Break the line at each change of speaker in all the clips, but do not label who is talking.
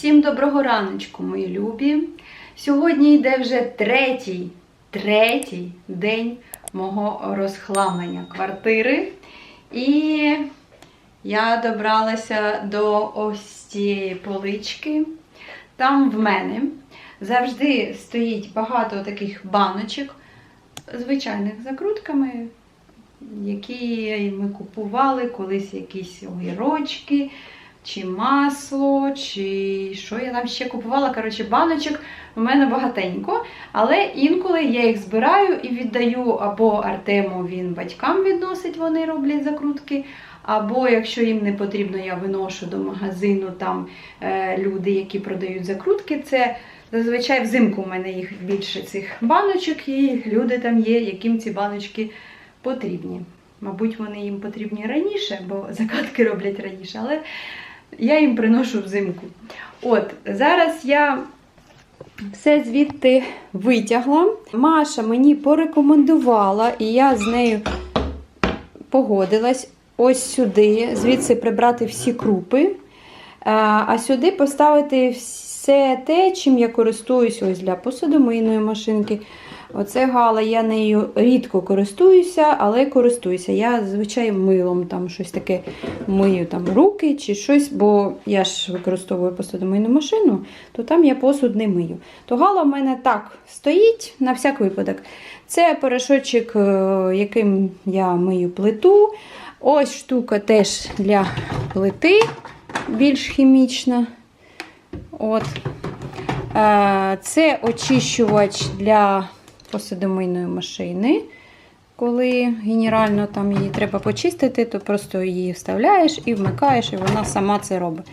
Всім доброго раночку, мої любі. Сьогодні йде вже третій, третій день мого розхламлення квартири. І я добралася до ось цієї полички. Там в мене завжди стоїть багато таких баночок, звичайних закрутками, які ми купували колись якісь огірочки, чи масло, чи що я там ще купувала. Коротше, баночок у мене багатенько. Але інколи я їх збираю і віддаю або Артему він батькам відносить, вони роблять закрутки. Або якщо їм не потрібно, я виношу до магазину там е, люди, які продають закрутки. Це зазвичай взимку у мене їх більше цих баночок, і люди там є, яким ці баночки потрібні. Мабуть, вони їм потрібні раніше, бо закатки роблять раніше, але я їм приношу взимку. От, зараз я все звідти витягла. Маша мені порекомендувала, і я з нею погодилась ось сюди, звідси прибрати всі крупи, а а сюди поставити все те, чим я користуюсь ось для посудомийної машинки. Оце гала, я нею рідко користуюся, але користуюся. Я зазвичай милом там щось таке мию там руки чи щось, бо я ж використовую посудомийну машину, то там я посуд не мию. То гала в мене так стоїть на всяк випадок. Це порошочок, е, яким я мию плиту. Ось штука теж для плити, більш хімічна. От. Е, Це очищувач для посудомийної машини. Коли генерально там її треба почистити, то просто її вставляєш і вмикаєш, і вона сама це робить.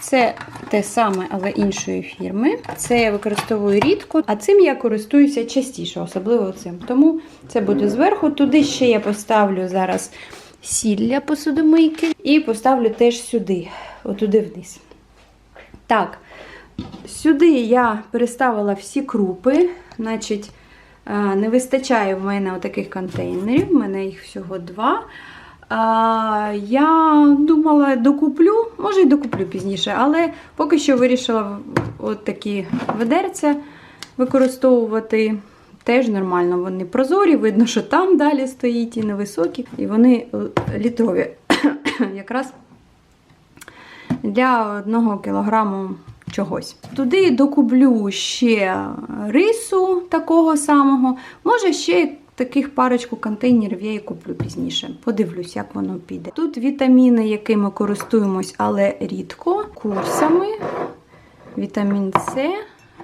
Це те саме, але іншої фірми. Це я використовую рідко, а цим я користуюся частіше, особливо цим. Тому це буде зверху. Туди ще я поставлю зараз сіль для посудомийки. І поставлю теж сюди, отуди вниз. Так, сюди я переставила всі крупи. Значить, не вистачає в мене отаких контейнерів, в мене їх всього два. Я думала, докуплю, може й докуплю пізніше, але поки що вирішила от такі ведерця використовувати. Теж нормально, вони прозорі, видно, що там далі стоїть і невисокі, і вони літрові. Якраз для одного кілограму чогось. Туди докуплю ще рису такого самого. Може, ще таких парочку контейнерів я і куплю пізніше. Подивлюсь, як воно піде. Тут вітаміни, якими користуємось, але рідко. Курсами. Вітамін С,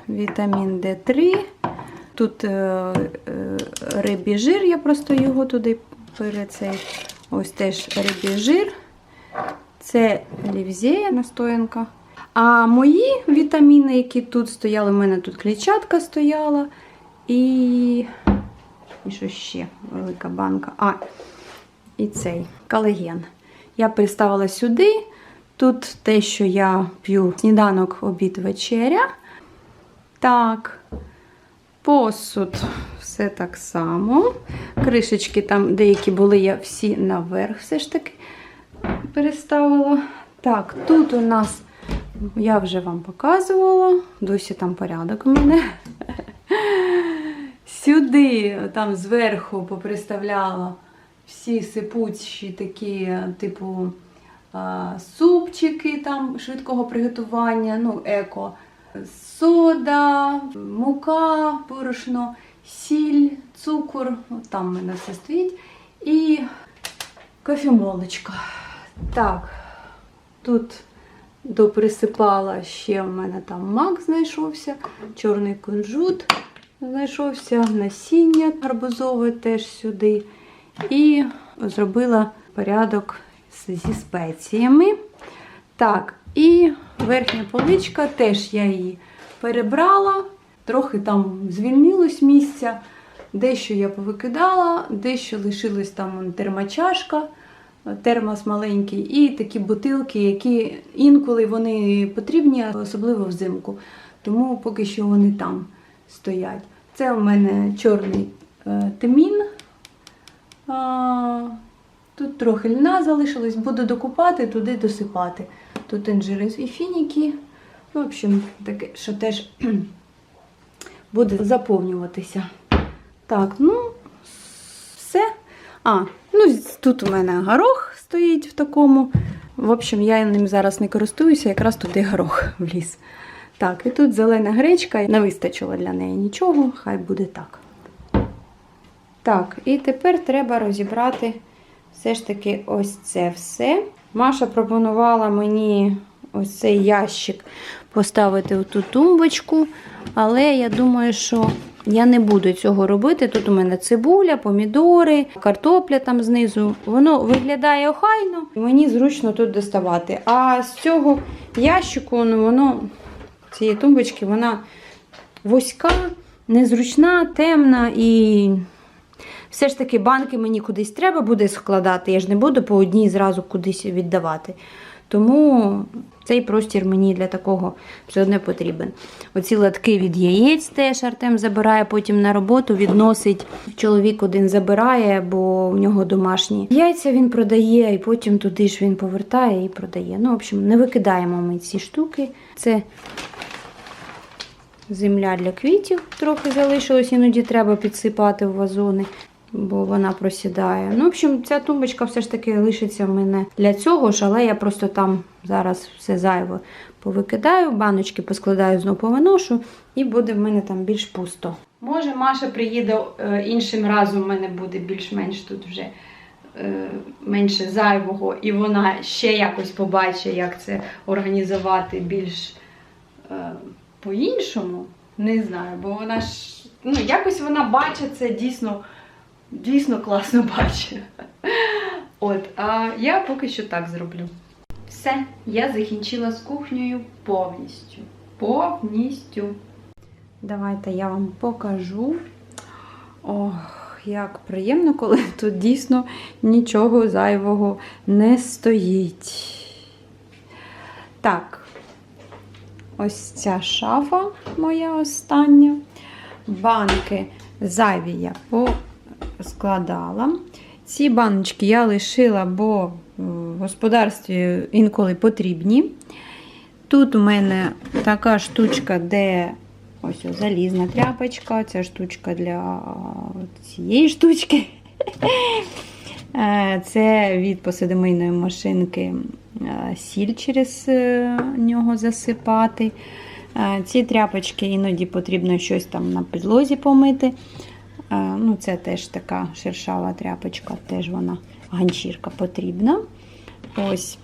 вітамін Д3. Тут е, е, рибі жир, я просто його туди перецей. Ось теж рибі жир. Це лівзея настоянка. А мої вітаміни, які тут стояли, у мене тут клітчатка стояла. І і що ще? Велика банка. А, і цей колаген. Я приставила сюди. Тут те, що я п'ю сніданок, обід, вечеря. Так, посуд, все так само. Кришечки там деякі були, я всі наверх все ж таки переставила. Так, тут у нас, я вже вам показувала, досі там порядок у мене. Сюди, там зверху поприставляла всі сипучі такі, типу, супчики там швидкого приготування, ну, еко, сода, мука, порошно, сіль, цукор, там в мене все стоїть. І кофемолочка. Так, тут доприсипала ще в мене там мак знайшовся, чорний кунжут знайшовся, насіння гарбузове теж сюди. І зробила порядок зі спеціями. Так, і верхня поличка теж я її перебрала, трохи там звільнилось місця. Дещо я повикидала, дещо лишилась там термочашка, термос маленький, і такі бутилки, які інколи вони потрібні, особливо взимку. Тому поки що вони там стоять. Це у мене чорний е, темін. А, Тут трохи льна залишилось, буду докупати, туди досипати. Тут інжири і фініки. В общем, таке, що теж буде заповнюватися. Так, ну, все. А, ну тут у мене горох стоїть в такому. В общем, я ним зараз не користуюся, якраз туди горох вліз. Так, і тут зелена гречка, не вистачило для неї нічого, хай буде так. Так, і тепер треба розібрати все ж таки ось це все. Маша пропонувала мені ось цей ящик поставити в ту тумбочку, але я думаю, що я не буду цього робити. Тут у мене цибуля, помідори, картопля там знизу. Воно виглядає охайно, і мені зручно тут доставати. А з цього ящику, ну воно цієї тумбочки, вона вузька, незручна, темна і. Все ж таки, банки мені кудись треба буде складати, я ж не буду по одній зразу кудись віддавати. Тому цей простір мені для такого все одно потрібен. Оці латки від яєць теж Артем забирає потім на роботу, відносить. Чоловік один забирає, бо в нього домашні яйця він продає, і потім туди ж він повертає і продає. Ну, в общем, не викидаємо ми ці штуки. Це земля для квітів трохи залишилось, іноді треба підсипати в вазони. Бо вона просідає. Ну, в общем, ця тумбочка все ж таки лишиться в мене для цього ж, але я просто там зараз все зайве повикидаю, баночки поскладаю, знову повиношу, і буде в мене там більш пусто. Може, Маша приїде е, іншим разом, в мене буде більш-менш тут вже е, менше зайвого, і вона ще якось побачить, як це організувати більш е, по-іншому. Не знаю, бо вона ж ну, якось вона бачить це дійсно дійсно класно бачить. От, а я поки що так зроблю. Все, я закінчила з кухнею повністю. Повністю. Давайте я вам покажу. Ох, як приємно, коли тут дійсно нічого зайвого не стоїть. Так, ось ця шафа моя остання. Банки зайві я складала. Ці баночки я лишила, бо в господарстві інколи потрібні. Тут у мене така штучка, де ось залізна тряпочка, ця штучка для цієї штучки. Це від посудомийної машинки сіль через нього засипати. Ці тряпочки іноді потрібно щось там на підлозі помити. Ну, Це теж така шершава тряпочка, теж вона ганчірка потрібна. Ось.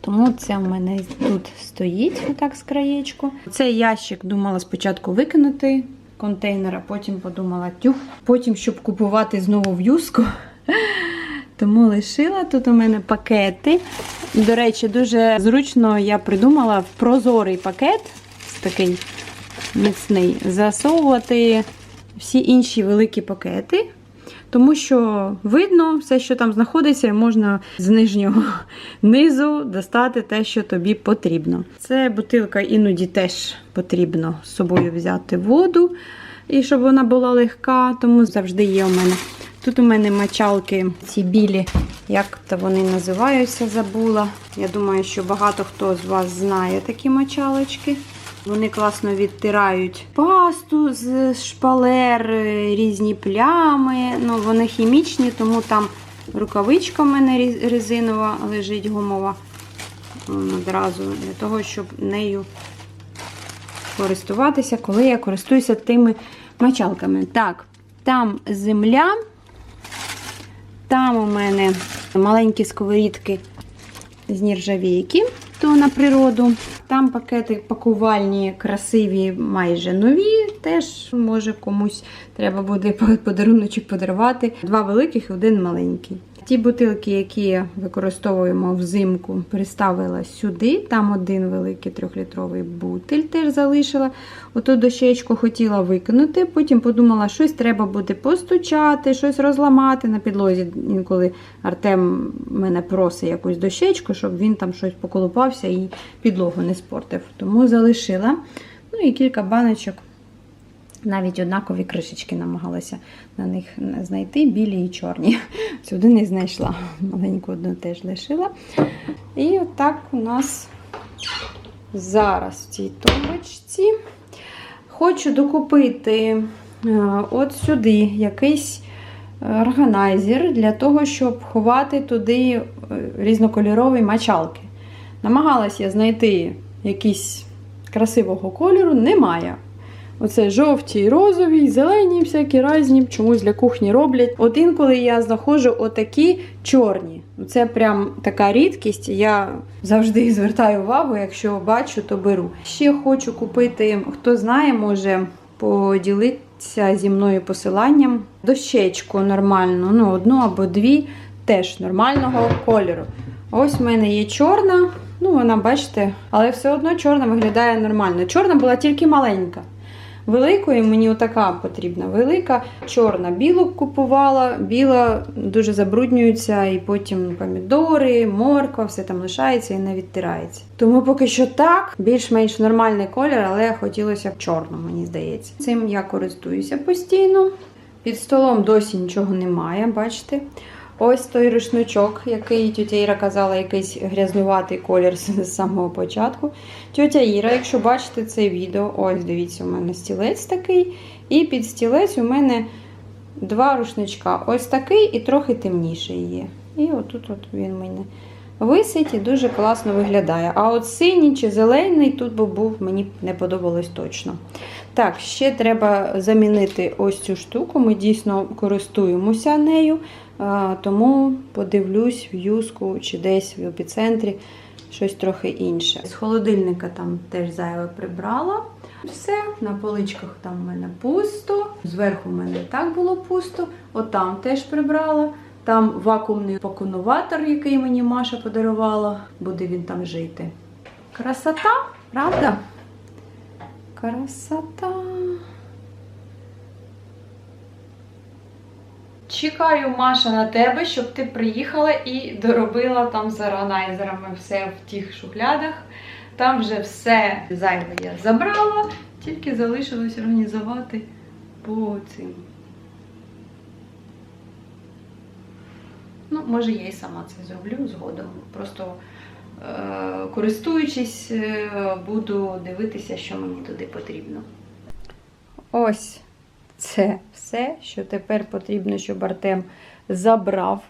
Тому це в мене тут стоїть отак з краєчку. Цей ящик думала спочатку викинути контейнер, а потім подумала, тюх, потім, щоб купувати знову в юску. Тому лишила. Тут у мене пакети. До речі, дуже зручно я придумала прозорий пакет, такий міцний, засовувати всі інші великі пакети, тому що видно все, що там знаходиться, можна з нижнього низу достати те, що тобі потрібно. Це бутилка іноді теж потрібно з собою взяти воду, і щоб вона була легка, тому завжди є у мене. Тут у мене мочалки, ці білі, як то вони називаються, забула. Я думаю, що багато хто з вас знає такі мочалочки. Вони класно відтирають пасту з шпалер, різні плями. Ну, Вони хімічні, тому там рукавичка в мене резинова лежить гумова. Одразу для того, щоб нею користуватися, коли я користуюся тими мочалками. Так, там земля, там у мене маленькі сковорідки з нержавійки то на природу. Там пакети пакувальні, красиві, майже нові. Теж, може, комусь треба буде подаруночок подарувати. Два великих і один маленький. Ті бутилки, які використовуємо взимку, приставила сюди. Там один великий трьохлітровий бутиль теж залишила. Оту дощечку хотіла викинути, потім подумала, щось треба буде постучати, щось розламати на підлозі. Інколи Артем мене просить якусь дощечку, щоб він там щось поколупався і підлогу не спортив. Тому залишила. Ну і кілька баночок. Навіть однакові кришечки намагалася на них знайти, білі і чорні. Сюди не знайшла. Маленьку одну теж лишила. І отак у нас зараз в цій тумбочці. Хочу докупити е, от сюди якийсь органайзер для того, щоб ховати туди е, різнокольорові мочалки. Намагалась я знайти якийсь красивого кольору, немає. Оце жовті, розові, зелені, всякі різні, чомусь для кухні роблять. От інколи я знаходжу отакі чорні. Це прям така рідкість. Я завжди звертаю увагу, якщо бачу, то беру. Ще хочу купити, хто знає, може поділитися зі мною посиланням. Дощечку нормальну, ну одну або дві, теж нормального кольору. Ось в мене є чорна, ну вона, бачите, але все одно чорна виглядає нормально. Чорна була тільки маленька. Великої мені отака потрібна. Велика, чорна. Білу купувала, біла дуже забруднюється, і потім помідори, морква, все там лишається і не відтирається. Тому поки що так, більш-менш нормальний колір, але хотілося б чорну, мені здається. Цим я користуюся постійно. Під столом досі нічого немає, бачите? Ось той рушничок, який тетя Іра казала, якийсь грязнуватий колір з самого початку. Тетя Іра, якщо бачите це відео, ось дивіться, у мене стілець такий. І під стілець у мене два рушничка. Ось такий і трохи темніший є. І отут от він у мене висить і дуже класно виглядає. А от синій чи зелений тут би був, мені не подобалось точно. Так, ще треба замінити ось цю штуку. Ми дійсно користуємося нею. Тому подивлюсь в юску чи десь в епіцентрі щось трохи інше. З холодильника там теж зайве прибрала. Все, на поличках там в мене пусто. Зверху в мене так було пусто. Отам теж прибрала. Там вакуумний пакунуватор, який мені Маша подарувала. Буде він там жити. Красота, правда? Красота. Чекаю, Маша, на тебе, щоб ти приїхала і доробила там з органайзерами все в тих шухлядах. Там вже все зайве я забрала, тільки залишилось організувати по цим. Ну, може, я і сама це зроблю згодом. Просто е- користуючись, е, буду дивитися, що мені туди потрібно. Ось це все, що тепер потрібно, щоб Артем забрав.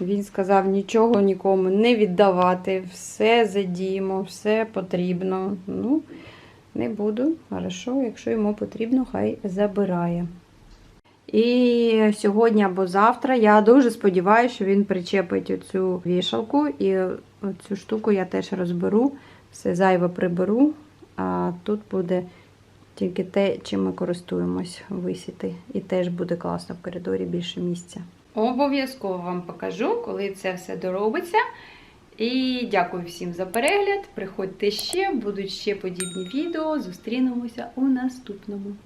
Він сказав нічого нікому не віддавати, все задіємо, все потрібно. Ну, не буду. Хорошо, якщо йому потрібно, хай забирає. І сьогодні або завтра я дуже сподіваюся, що він причепить оцю вішалку, і цю штуку я теж розберу, все зайве приберу, а тут буде тільки те, чим ми користуємось висіти. І теж буде класно в коридорі більше місця. Обов'язково вам покажу, коли це все доробиться. І дякую всім за перегляд. Приходьте ще, будуть ще подібні відео. Зустрінемося у наступному.